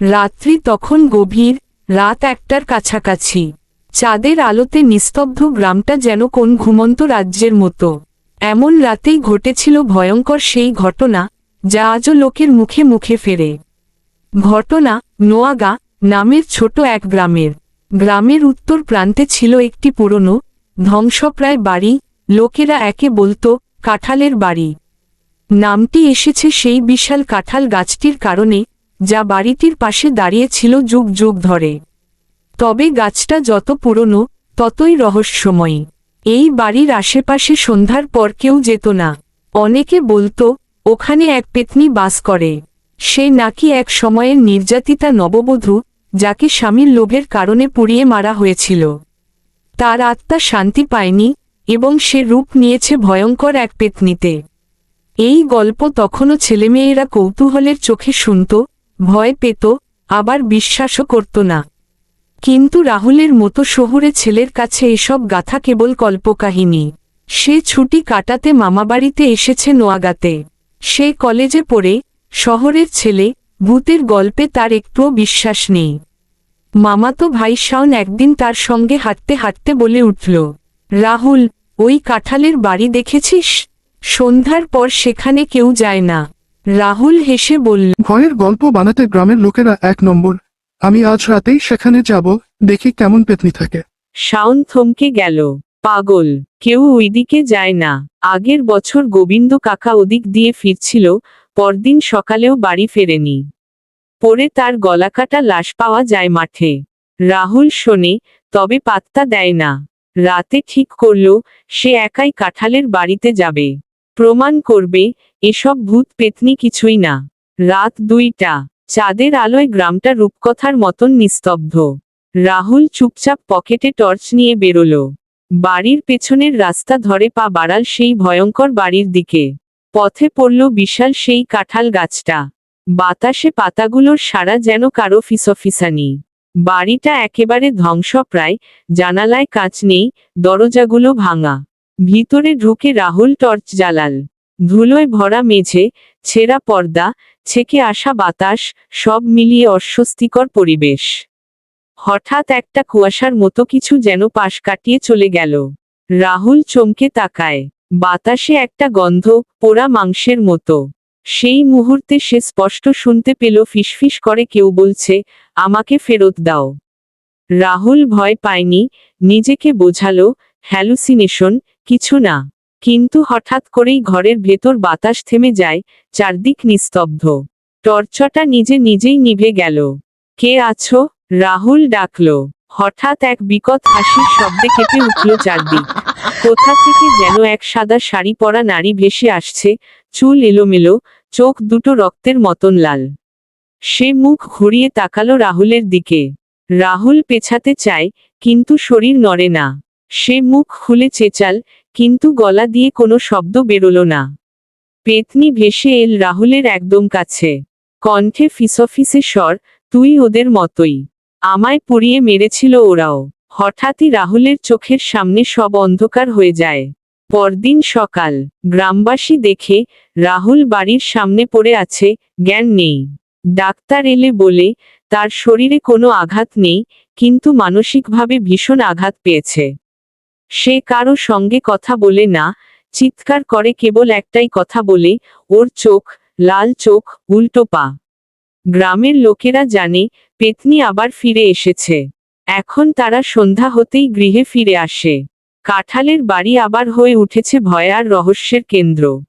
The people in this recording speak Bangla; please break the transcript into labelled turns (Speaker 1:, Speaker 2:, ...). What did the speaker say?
Speaker 1: রাত্রি তখন গভীর, রাত একটার কাছাকাছি। চাঁদের আলোতে নিস্তব্ধ গ্রামটা যেন কোন ঘুমন্ত রাজ্যের মতো। এমন রাতেই ঘটেছিল ভয়ঙ্কর সেই ঘটনা, যা আজও লোকের মুখে মুখে ফেরে। ঘটনা, নোয়াগা, নামের ছোট এক গ্রামের। গ্রামের উত্তর প্রান্তে ছিল একটি পুরনো, ধ্বংসপ্রায় বাড়ি, লোকেরা একে বলতো কাঁঠালের বাড়ি। নামটি এসেছে সেই বিশাল কাঁঠাল গাছটির কারণে যা বাড়িটির পাশে দাঁড়িয়েছিল যুগ যুগ ধরে। তবে গাছটা যত পুরনো, ততই রহস্যময়ী। এই বাড়ির আশেপাশে সন্ধ্যার পর কেউ যেত না। অনেকে বলতো, ওখানে এক পেতনি বাস করে। সে নাকি এক সময়ের নির্যাতিতা নববধূ, যাকে স্বামীর লোভের কারণে পুড়িয়ে মারা হয়েছিল। তার আত্মা শান্তি পায়নি এবং সে রূপ নিয়েছে ভয়ঙ্কর এক পেতনিতে। এই গল্প তখনও ছেলেমেয়েরা কৌতূহলের চোখে শুনত ভয় পেত, আবার বিশ্বাসও করত না। কিন্তু রাহুলের মতো শহুরে ছেলের কাছে এসব গাথা কেবল কল্পকাহিনী। সে ছুটি কাটাতে মামাবাড়িতে এসেছে নোয়াগাতে। সে কলেজে পড়ে, শহরের ছেলে, ভূতের গল্পে তার একটুও বিশ্বাস নেই। মামাতো ভাই শাওন একদিন তার সঙ্গে হাঁটতে হাঁটতে বলে উঠল, রাহুল, ওই কাঁঠালের বাড়ি দেখেছিস? সন্ধ্যার পর সেখানে কেউ যায় না। রাহুল হেসে বলল
Speaker 2: ভয়ের গল্প বানাতে গ্রামের লোকেরা এক নম্বর। আমি আজ রাতেই সেখানে যাব দেখি কেমন পেতনি থাকে।
Speaker 1: শাওন থমকে গেল পাগল কেউ ওইদিকে যায় না। আগের বছর গোবিন্দ কাকা ওদিক দিয়ে ফিরছিল পরদিন সকালেও বাড়ি ফেরেনি। পরে তার গলাকাটা লাশ পাওয়া যায় মাঠে। রাহুল শোনে তবে পাত্তা দেয় না। রাতে ঠিক করল সে একাই কাঁঠালের বাড়িতে যাবে। প্রমাণ করবে, এসব ভূত পেতনি কিছুই না। রাত দুইটা, চাঁদের আলোয় গ্রামটা রূপকথার মতন নিস্তব্ধ। রাহুল চুপচাপ পকেটে টর্চ নিয়ে বেরোল। বাড়ির পেছনের রাস্তা ধরে পা বাড়াল সেই ভয়ঙ্কর বাড়ির দিকে। পথে পড়ল বিশাল সেই কাঁঠাল গাছটা। বাতাসে পাতাগুলোর সারা যেন কারও ফিসফিসানি। বাড়িটা একেবারে ধ্বংসপ্রায়, জানালায় কাঁচ নেই, দরজাগুলো ভাঙা। ভিতরে ঢুকে রাহুল টর্চ জ্বালাল। ধুলোয় ভরা মেঝে, ছেঁড়া পর্দা, ছেকে আসা বাতাস, সব মিলিয়ে অস্বস্তিকর পরিবেশ। হঠাৎ একটা কুয়াশার মতো কিছু যেন পাশ কাটিয়ে চলে গেল। রাহুল চমকে তাকায়। বাতাসে একটা গন্ধ, পোড়া মাংসের মতো। সেই মুহূর্তে সে স্পষ্ট শুনতে পেল, ফিসফিস করে কেউ বলছে, আমাকে ফেরত দাও। রাহুল ভয় পায়নি, নিজেকে বোঝালো, হ্যালুসিনেশন কিছু না। কিন্তু হঠাৎ করেই ঘরের ভেতর বাতাস থেমে যায়, চারদিক নিস্তব্ধ। টর্চটা নিজে নিজেই নিভে গেল। কে আছো? রাহুল ডাকল। হঠাৎ এক বিকট হাসির শব্দে কেঁপে উঠল চারদিক। কোথা থেকে যেন এক সাদা শাড়ি পরা নারী ভেসে আসছে, চুল এলোমেলো, চোখ দুটো রক্তের মতন লাল। সে মুখ ঘুরিয়ে তাকালো রাহুলের দিকে। রাহুল পেছাতে চায়, কিন্তু শরীর নড়ে না। সে মুখ খুলে চেঁচাল, কিন্তু গলা দিয়ে কোনো শব্দ বেরোল না। পেতনি ভেসে এল রাহুলের একদম কাছে। কণ্ঠে ফিসফিসে স্বর, তুই ওদের মতোই। আমায় পুড়িয়ে মেরেছিল ওরাও হঠাৎই রাহুলের চোখের সামনে সব অন্ধকার হয়ে যায়। পরদিন সকাল, গ্রামবাসী দেখে রাহুল বাড়ির সামনে পড়ে আছে, জ্ঞান নেই। ডাক্তার এলে বলে, তার শরীরে কোনো আঘাত নেই, কিন্তু মানসিকভাবে ভীষণ আঘাত পেয়েছে। সে কারও সঙ্গে কথা বলে না, চিৎকার করে কেবল একটাই কথা বলে, ওর চোখ, লাল চোখ, উল্টো পা। গ্রামের লোকেরা জানে, পেতনি আবার ফিরে এসেছে। এখন তারা সন্ধ্যা হতেই গৃহে ফিরে আসে। কাঁঠালের বাড়ি আবার হয়ে উঠেছে ভয় আর রহস্যের কেন্দ্র।